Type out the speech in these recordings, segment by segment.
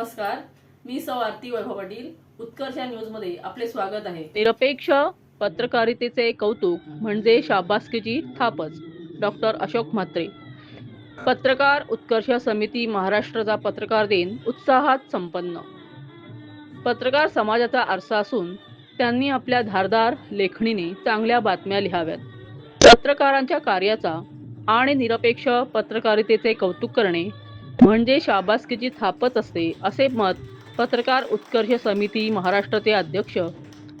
नमस्कार मी सौ आरती वैभव पाटील उत्कर्ष न्यूजमध्ये आपले स्वागत आहे. निरपेक्ष पत्रकारितेचे कौतुक म्हणजे शाबासकीची थापच डॉक्टर अशोक म्हात्रे. पत्रकार उत्कर्ष समिती महाराष्ट्राचा पत्रकार दिन उत्साहात संपन्न. पत्रकार समाजाचा आरसा असून त्यांनी आपल्या धारदार लेखणीने चांगल्या बातम्या लिहाव्यात. पत्रकारांच्या कार्याचा आणि निरपेक्ष पत्रकारितेचे कौतुक करणे म्हणजे शाबासकीची थापच असते असे मत पत्रकार उत्कर्ष समिती महाराष्ट्राचे अध्यक्ष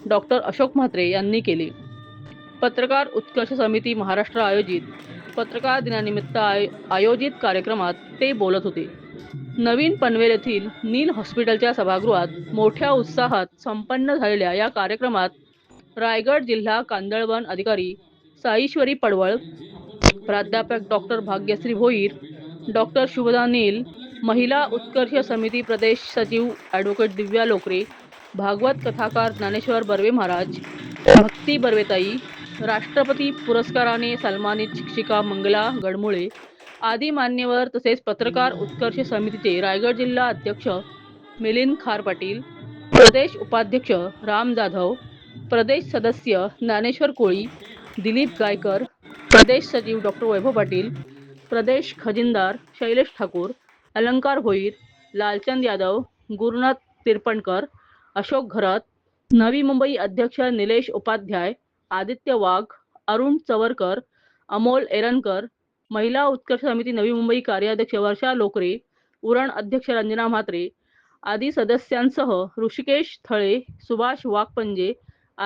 डॉक्टर अशोक म्हात्रे यांनी केले. पत्रकार उत्कर्ष समिती महाराष्ट्र आयोजित पत्रकार दिनानिमित्त आय आयोजित कार्यक्रमात ते बोलत होते. नवीन पनवेल येथील नील हॉस्पिटलच्या सभागृहात मोठ्या उत्साहात संपन्न झालेल्या या कार्यक्रमात रायगड जिल्हा कांदळवन अधिकारी साईश्वरी पडवळ प्राध्यापक डॉक्टर भाग्यश्री भोईर डॉक्टर शुभदा नील महिला उत्कर्ष समिती प्रदेश सचिव ॲडव्होकेट दिव्या लोकरे भागवत कथाकार ज्ञानेश्वर बर्वे महाराज भक्ती बर्वेताई राष्ट्रपती पुरस्काराने सन्मानित शिक्षिका मंगला गडमुळे आदी मान्यवर तसेच पत्रकार उत्कर्ष समितीचे रायगड जिल्हा अध्यक्ष मिलिंद खार पाटील प्रदेश उपाध्यक्ष राम जाधव प्रदेश सदस्य ज्ञानेश्वर कोळी दिलीप गायकर प्रदेश सचिव डॉक्टर वैभव पाटील प्रदेश खजिनदार शैलेश ठाकूर अलंकार भोईर लालचंद यादव गुरुनाथ तिरपणकर अशोक घरत नवी मुंबई अध्यक्ष निलेश उपाध्याय आदित्य वाघ अरुण चवरकर अमोल एरनकर महिला उत्कर्ष समिती नवी मुंबई कार्याध्यक्ष वर्षा लोकरे उरण अध्यक्ष रंजना म्हात्रे आदी सदस्यांसह ऋषिकेश थळे सुभाष वाघपंजे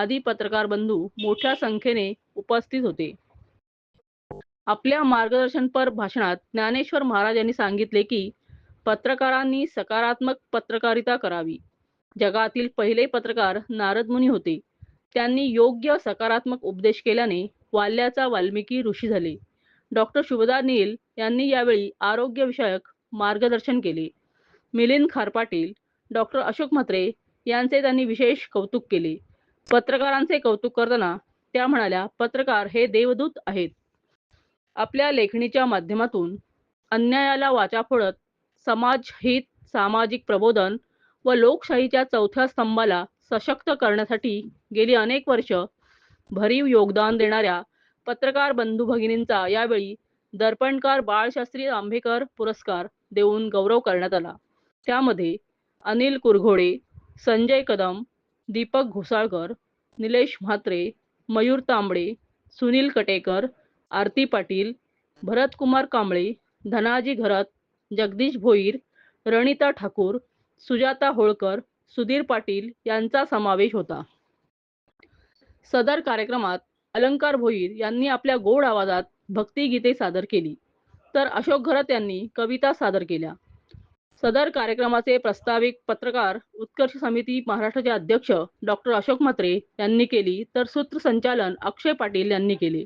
आदी पत्रकार बंधू मोठ्या संख्येने उपस्थित होते. आपल्या मार्गदर्शनपर भाषणात ज्ञानेश्वर महाराज यांनी सांगितले की पत्रकारांनी सकारात्मक पत्रकारिता करावी. जगातील पहिले पत्रकार नारद मुनी होते. त्यांनी योग्य सकारात्मक उपदेश केल्याने वाल्याचा वाल्मिकी ऋषी झाले. डॉक्टर शुभदा नील यांनी यावेळी आरोग्यविषयक मार्गदर्शन केले. मिलिंद खारपाटील डॉक्टर अशोक म्हात्रे यांचे त्यांनी विशेष कौतुक केले. पत्रकारांचे कौतुक करताना त्या म्हणाल्या पत्रकार हे देवदूत आहेत. आपल्या लेखणीच्या माध्यमातून अन्यायाला वाचा फोडत समाज हित सामाजिक प्रबोधन व लोकशाहीच्या चौथ्या स्तंभाला सशक्त करण्यासाठी गेली अनेक वर्ष भरीव योगदान देणाऱ्या पत्रकार बंधू भगिनींचा यावेळी दर्पणकार बाळशास्त्री आंबेकर पुरस्कार देऊन गौरव करण्यात आला. त्यामध्ये अनिल कुरघोडे संजय कदम दीपक घोसाळकर निलेश म्हात्रे मयूर तांबडे सुनील कटेकर आरती पाटील भरतकुमार कांबळे धनाजी घरत जगदीश भोईर रणिता ठाकूर सुजाता होळकर सुधीर पाटील यांचा समावेश होता. सदर कार्यक्रमात अलंकार भोईर यांनी आपल्या गोड आवाजात भक्तिगीते सादर केली. तर अशोक घरत यांनी कविता सादर केल्या. सदर कार्यक्रमाचे प्रस्ताविक पत्रकार उत्कर्ष समिती महाराष्ट्राचे अध्यक्ष डॉक्टर अशोक म्हात्रे यांनी केली तर सूत्रसंचालन अक्षय पाटील यांनी केले.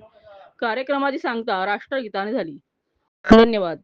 कार्यक्रमाची सांगता राष्ट्रगीताने झाली. धन्यवाद.